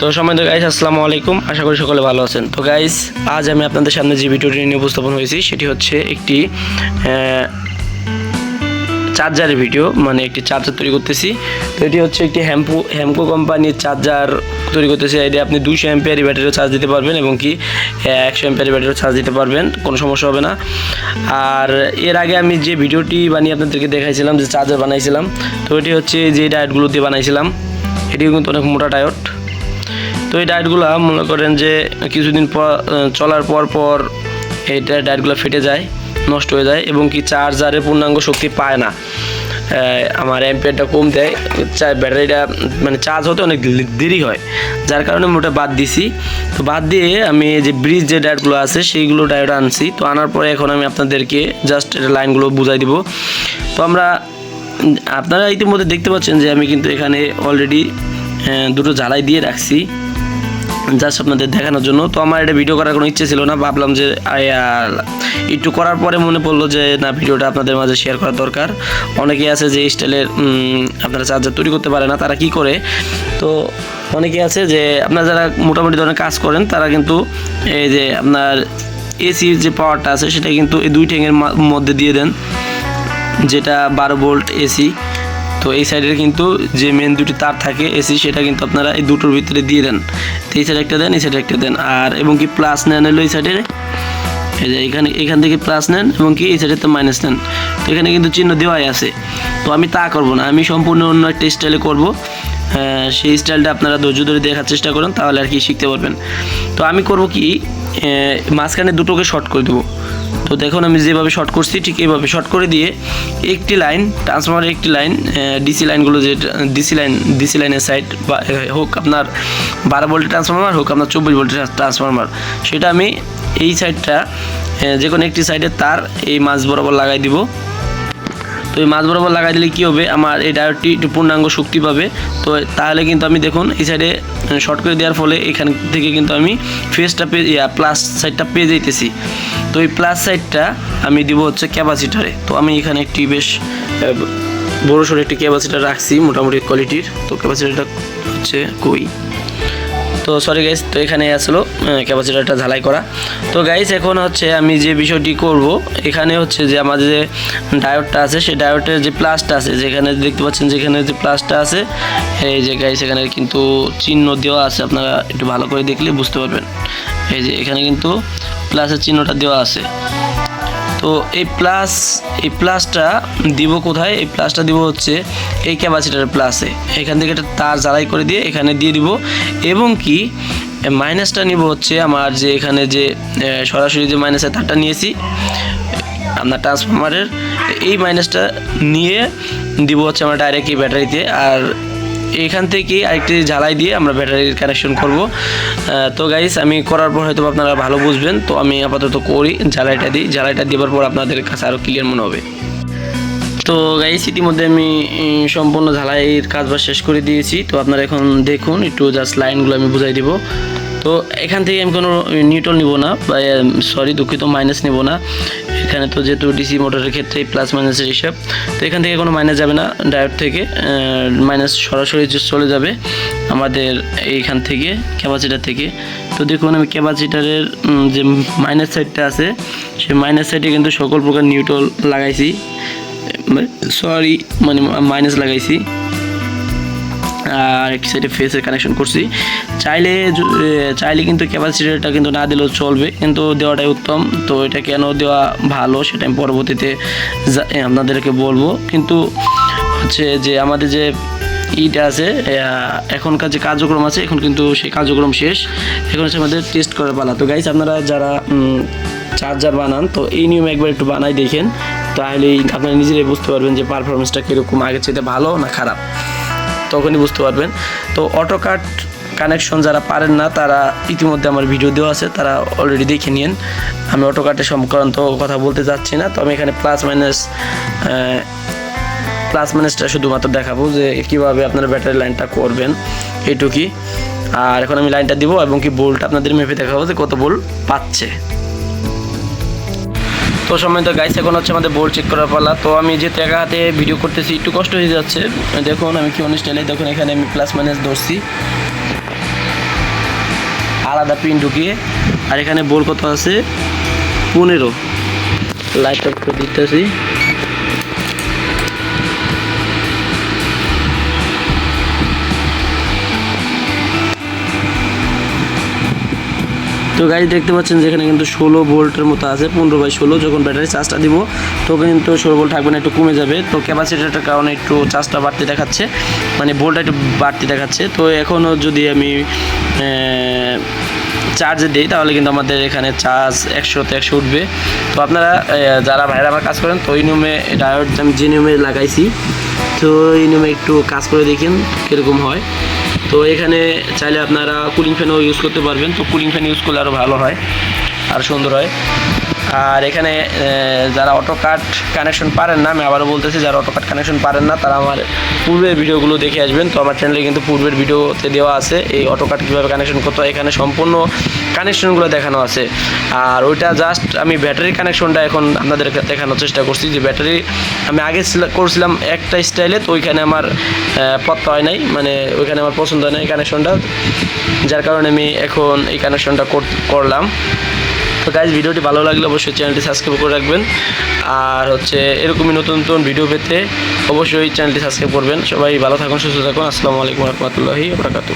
তো সময় তো গাইস আসসালামু আলাইকুম। আশা করি সকলে ভালো আছেন। তো গাইস আজ আমি আপনাদের সামনে যে ভিডিওটি নিয়ে উপস্থাপন হয়েছি, সেটি হচ্ছে একটি চার্জারের ভিডিও মানে একটি চার্জার তৈরি করতেছি। তো এটি হচ্ছে একটি হ্যাম্পু হ্যামকো কোম্পানির চার্জার তৈরি করতেছি। এটি আপনি দুশো অ্যাম্পিয়ারি ব্যাটারিও চার্জ দিতে পারবেন এবং কি একশো অ্যাম্পিয়ারি ব্যাটারিও চার্জ দিতে পারবেন, কোনো সমস্যা হবে না। আর এর আগে আমি যে ভিডিওটি বানিয়ে আপনাদেরকে দেখাইছিলাম, যে চার্জার বানাইছিলাম, তো এটি হচ্ছে যে ডায়েটগুলো দিয়ে বানাইছিলাম, এটিও কিন্তু অনেক মোটা ডায়ট তো এই ডায়েটগুলো মনে করেন যে কিছুদিন পর চলার পর পর এই ডায়েটগুলো ফেটে যায়, নষ্ট হয়ে যায় এবং কি চার্জারে পূর্ণাঙ্গ শক্তি পায় না। আমার অ্যাম্পিয়ারটা কম দেয় ব্যাটারিটা মানে চার্জ হতে অনেক দেরি হয়। যার কারণে আমি ওটা বাদ দিছি। তো বাদ দিয়ে আমি যে ব্রিজ যে ডায়েটগুলো আছে, সেইগুলো ডায়েট আনছি। তো আনার পরে এখন আমি আপনাদেরকে জাস্ট এটা লাইনগুলো বুঝাই দিব। তো আমরা, আপনারা ইতিমধ্যে দেখতে পাচ্ছেন যে আমি কিন্তু এখানে অলরেডি দুটো জ্বালাই দিয়ে রাখছি। জাস্ট আপনাদের দেখানোর জন্য। তো আমার এটা ভিডিও করার কোনো ইচ্ছে ছিল না, ভাবলাম যে একটু করার পরে মনে পড়ল যে, না, ভিডিওটা আপনাদের মাঝে শেয়ার করা দরকার। অনেকেই আছে যে স্টাইলের আপনারা চার্জার তৈরি করতে পারে না, তারা কি করে? তো অনেকে আছে যে, আপনারা যারা মোটামুটি ধরনের কাজ করেন, তারা কিন্তু এই যে, আপনার এসির যে পাওয়ারটা আছে, সেটা কিন্তু এই দুই ট্যাঙ্কের মধ্যে দিয়ে দেন, যেটা বারো ভোল্ট এসি তো এই সাইডের কিন্তু যে মেন দুটি তার থাকে এসি সেটা কিন্তু আপনারা এই দুটোর ভিতরে দিয়ে দেন। তো এই সাইডে একটা দেন, এই সাইডে একটা দেন। আর এবং কি প্লাস নেন হলো এই সাইডে? এই যে এখানে, এখান থেকে প্লাস নেন এবং কি এই সাইডে তো মাইনাস নেন। তো এখানে কিন্তু চিহ্ন দেওয়াই আছে। তো আমি তা করব না, আমি সম্পূর্ণ অন্য একটা স্টাইলে করব। সেই স্টাইলটা আপনারা ধৈর্য ধরে দেখার চেষ্টা করুন, তাহলে আর কি শিখতে পারবেন। তো আমি করব কি মাঝখানে দুটোকে শর্ট করে দেবো। তো দেখুন, আমি যেভাবে শর্ট করছি, ঠিক এইভাবে শর্ট করে দিয়ে একটি লাইন ট্রান্সফরমারের একটি লাইন ডিসি লাইনগুলো যে ডিসি লাইন ডিসি লাইনের সাইড বা হোক আপনার বারো ভোল্টের ট্রান্সফরমার হোক আপনার চব্বিশ ভোল্টের ট্রান্সফরমার সেটা আমি এই সাইডটা যে কোনো একটি সাইডে তার এই মাছ বরাবর লাগাই দিব। তো এই মাছ বরাবর লাগাই দিলে কী হবে? আমার এই ডায়োডটি একটু পূর্ণাঙ্গ শক্তি পাবে। তো তাহলে কিন্তু আমি দেখুন, এই সাইডে শর্ট করে দেওয়ার ফলে এখান থেকে কিন্তু আমি ফেসটা পেয়ে প্লাস সাইডটা পেয়ে যাইতেছি। তো এই প্লাস সাইডটা আমি দিব হচ্ছে ক্যাপাসিটারে তো আমি এখানে একটি বেশ বড় সড়ো একটি ক্যাপাসিটার রাখছি, মোটামুটি কোয়ালিটির তো ক্যাপাসিটারটা হচ্ছে কই? তো সরি গাইস তো এখানে আসলো ক্যাপাসিটারটা ঝালাই করা। তো গাইস এখন হচ্ছে আমি যে বিষয়টি করব, এখানে হচ্ছে যে আমাদের যে ডায়োডটা আছে সেই ডায়োডের যে প্লাসটা আছে, যেখানে দেখতে পাচ্ছেন যেখানে যে প্লাসটা আছে, এই যে গাইস এখানে কিন্তু চিহ্ন দেওয়া আছে, আপনারা একটু ভালো করে দেখলে বুঝতে পারবেন। এই যে এখানে কিন্তু প্লাসের চিহ্নটা দেওয়া আছে। তো এই প্লাস এই প্লাসটা দিব কোথায়? এই প্লাসটা দিব হচ্ছে এই ক্যাপাসিটার প্লাসে এখান থেকে একটা তার জ্বালাই করে দিয়ে এখানে দিয়ে দিব। এবং কি মাইনাসটা নিব হচ্ছে আমার যে এখানে যে সরাসরি যে মাইনাসের তারটা নিয়েছি, আপনার ট্রান্সফরমারের এই মাইনাসটা নিয়ে দিব হচ্ছে আমরা ডাইরেক্ট এই ব্যাটারিতে আর এখান থেকে আরেকটি ঝালাই দিয়ে আমরা ব্যাটারির কানেকশন করব। তো গাইস আমি করার পর হয়তো আপনারা ভালো বুঝবেন। তো আমি আপাতত করি ঝালাইটা দিই। ঝালাইটা দেওয়ার পর আপনাদের কাছে আরও ক্লিয়ার মনে হবে। তো গাইস ইতিমধ্যে আমি সম্পূর্ণ ঝালাইয়ের কাজবাজ শেষ করে দিয়েছি। তো আপনারা এখন দেখুন, একটু জাস্ট লাইনগুলো আমি বুঝাই দিব। তো এখান থেকে আমি কোনো নিউট্রাল নিব না, বা সরি দুঃখিত মাইনাস নিব না। এখানে তো যেহেতু ডিসি মোটরের ক্ষেত্রে প্লাস মাইনাসের হিসাব, তো এখান থেকে কোনো মাইনাস যাবে না ডায়োড থেকে মাইনাস সরাসরি চলে যাবে আমাদের এইখান থেকে ক্যাপাসিটার থেকে। তো দেখুন, আমি ক্যাপাসিটারের যে মাইনাস সাইডটা আছে, সেই মাইনাস সাইডে কিন্তু সকল প্রকার নিউট্রাল লাগাইছি। সরি মানে মাইনাস লাগাইছি। আর একটি সাইডে ফেসের কানেকশন করছি। চাইলে চাইলে কিন্তু ক্যাপাসিটারটা কিন্তু না দিলেও চলবে, কিন্তু দেওয়াটাই উত্তম। তো এটা কেন দেওয়া ভালো সেটা আমি পরবর্তীতে আপনাদেরকে বলব। কিন্তু হচ্ছে যে আমাদের যে ইটা আছে এখনকার যে কার্যক্রম আছে, এখন কিন্তু সেই কার্যক্রম শেষ। এখন হচ্ছে আমাদের টেস্ট করার পালা। তো গাইস আপনারা যারা চার্জার বানান, তো এই নিয়মে একবার একটু বানাই দেখেন। তাহলেই আপনারা নিজেরাই বুঝতে পারবেন যে পারফরমেন্সটা কীরকম, আগের চাইতে ভালো না খারাপ। তখনই বুঝতে পারবেন। তো অটোকাট কানেকশন যারা পারেন না, তারা ইতিমধ্যে আমার ভিডিও দেওয়া আছে, তারা অলরেডি দেখে নিন আমি অটোকাটের সংক্রান্ত কথা বলতে যাচ্ছি না, তো আমি এখানে প্লাস মাইনাস প্লাস মাইনাসটা শুধুমাত্র দেখাবো যে কীভাবে আপনারা ব্যাটারি লাইনটা করবেন এইটুকুই আর এখন আমি লাইনটা দিব এবং কি বোল্ট আপনাদের মেপে দেখাবো যে কত বোল্ট পাচ্ছে। তো সময় তো গাইস এখন হচ্ছে আমাদের বোর্ড চেক করার পালা। তো আমি যে একা হাতে ভিডিও করতেছি, একটু কষ্ট হয়ে যাচ্ছে। দেখুন, আমি কি অনুষ্ঠানে দেখুন, এখানে আমি প্লাস মাইনাস ধরছি। আলাদা পিন ঢুকিয়ে। আর এখানে বোল কত আছে? পনেরো। লাইট অফ দিতেছি। তো গাড়ি দেখতে পাচ্ছেন যেখানে কিন্তু ষোলো ভোল্টের মতো আছে, পনেরো বাই ষোলো, যখন ব্যাটারি চার্জটা দিব তো কিন্তু ষোলো ভোল্ট থাকবে না, একটু কমে যাবে। তো ক্যাপাসিটারটার কারণে একটু চার্জটা বাড়তি দেখাচ্ছে মানে ভোল্টটা একটু বাড়তি দেখাচ্ছে। তো এখনও যদি আমি চার্জে দিই, তাহলে কিন্তু আমাদের এখানে চার্জ একশোতে একশো উঠবে। তো আপনারা যারা ভাইরা আমার কাজ করেন, তো ওই নিয়মে ডায়োড আমি যে নিয়মে লাগাইছি, তো এই নিয়মে একটু কাজ করে দেখেন কীরকম হয়। তো এখানে চাইলে আপনারা কুলিং ফ্যানও ইউজ করতে পারবেন। তো কুলিং ফ্যান ইউজ করলে আরও ভালো হয়, আর সুন্দর হয়। আর এখানে যারা অটো কাট কানেকশন পারেন না, আমি আবারও বলতেছি, যারা অটো কাট কানেকশন পারেন না, তারা আমার পূর্বের ভিডিওগুলো দেখে আসবেন। তো আমার চ্যানেলে কিন্তু পূর্বের ভিডিওতে দেওয়া আছে, এই অটো কাট কীভাবে কানেকশন করতে এখানে সম্পূর্ণ কানেকশনগুলো দেখানো আছে। আর ওইটা জাস্ট আমি ব্যাটারি কানেকশনটা এখন আপনাদের দেখানোর চেষ্টা করছি, যে ব্যাটারি আমি আগে করছিলাম একটা স্টাইলে তো ওইখানে আমার পত্তা হয় নাই মানে ওইখানে আমার পছন্দ হয় না এই কানেকশনটা যার কারণে আমি এখন এই কানেকশনটা করলাম। তো গাইজ ভিডিওটি ভালো লাগলে অবশ্যই চ্যানেলটি সাবস্ক্রাইব করে রাখবেন। আর হচ্ছে, এরকমই নতুন নতুন ভিডিও পেতে অবশ্যই চ্যানেলটি সাবস্ক্রাইব করবেন। সবাই ভালো থাকুন, সুস্থ থাকুন। আসসালামু আলাইকুম রহমতুল্লাহি বরকাতু